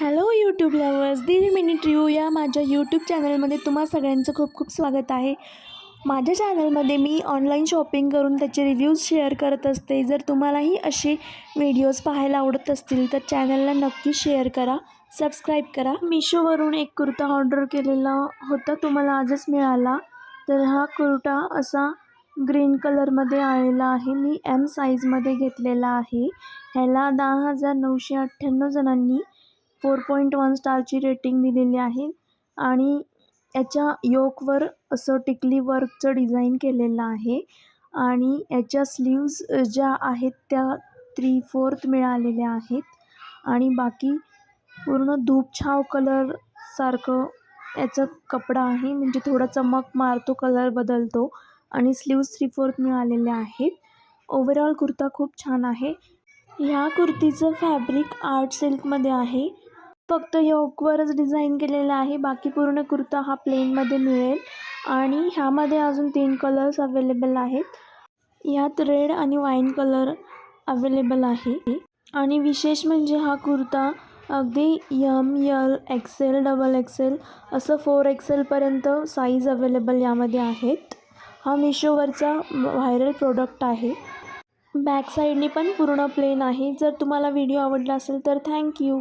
Hello YouTube lovers the minute review या माझ्या YouTube चॅनलमध्ये तुम्हा सगळ्यांचं खूप खूप स्वागत आहे. माझ्या चॅनलमध्ये मी ऑनलाईन शॉपिंग करून त्याचे रिव्ह्यूज शेअर करत असते. जर तुम्हालाही असे व्हिडिओज पाहायला आवडत असतील तर चॅनलला नक्की शेअर करा. सबस्क्राईब करा. मिशोवरून एक कुर्ता ऑर्डर केलेला होता. तुम्हाला आजच मिळाला. तर हा कुर्ता असा ग्रीन कलरमध्ये आलेला आहे. मी एम साईजमध्ये घेतलेला आहे. ह्याला दहा हजार नऊशे अठ्ठ्याण्णव जणांनी फोर पॉईंट वन स्टारची रेटिंग दिलेली आहे. आणि याच्या योकवर असं टिकली वर्कचं डिझाईन केलेलं आहे. आणि याच्या स्लीव्ज ज्या आहेत त्या थ्री फोर्थ मिळालेल्या आहेत. आणि बाकी पूर्ण धूपछाव कलरसारखं याचं कपडा आहे. म्हणजे थोडा चमक मारतो कलर बदलतो. आणि स्लीव्ज थ्री फोर्थ मिळालेल्या आहेत. ओव्हरऑल कुर्ता खूप छान आहे. ह्या कुर्तीचं फॅब्रिक आर्ट सिल्कमध्ये आहे. फक्त योकवरच डिझाईन केलेलं आहे. बाकी पूर्ण कुर्ता हा प्लेनमध्ये मिळेल. आणि ह्यामध्ये अजून तीन कलर्स अवेलेबल आहेत. यात रेड आणि वाईन कलर अवेलेबल आहे. आणि विशेष म्हणजे हा कुर्ता अगदी M L XL double XL असं फोर एक्सेलपर्यंत साईज अवेलेबल यामध्ये आहेत. हा मिशोवरचा व्हायरल प्रोडक्ट आहे. बॅक साईडनी पण पूर्ण प्लेन आहे. जर तुम्हाला व्हिडिओ आवडला असेल तर थँक्यू